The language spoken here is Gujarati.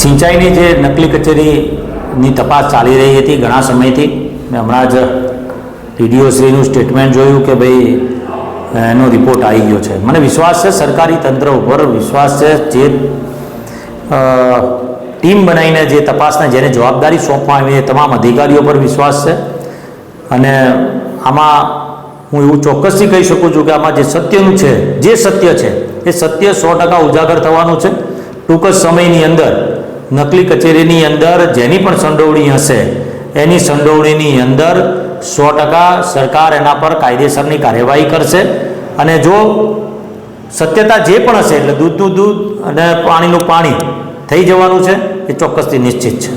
સિંચાઈની જે નકલી કચેરીની તપાસ ચાલી રહી હતી ઘણા સમયથી. મેં હમણાં જ ડીડીઓશ્રીનું સ્ટેટમેન્ટ જોયું કે ભાઈ, એનો રિપોર્ટ આવી ગયો છે. મને વિશ્વાસ છે સરકારી તંત્ર ઉપર, વિશ્વાસ છે જે ટીમ બનાવીને જે તપાસને જેને જવાબદારી સોંપવામાં આવી એ તમામ અધિકારીઓ પર વિશ્વાસ છે. અને આમાં હું એવું ચોક્કસથી કહી શકું છું કે આમાં જે સત્યનું છે, જે સત્ય છે એ સત્ય સો ટકા ઉજાગર થવાનું છે. ટૂંક જ સમયની અંદર, નકલી કચેરીની અંદર જેની પણ સંડોવણી હશે, એની સંડોવણીની અંદર સો ટકા સરકાર એના પર કાયદેસરની કાર્યવાહી કરશે. અને જો સત્યતા જે પણ હશે, એટલે દૂધનું દૂધ અને પાણીનું પાણી થઈ જવાનું છે, એ ચોક્કસથી નિશ્ચિત છે.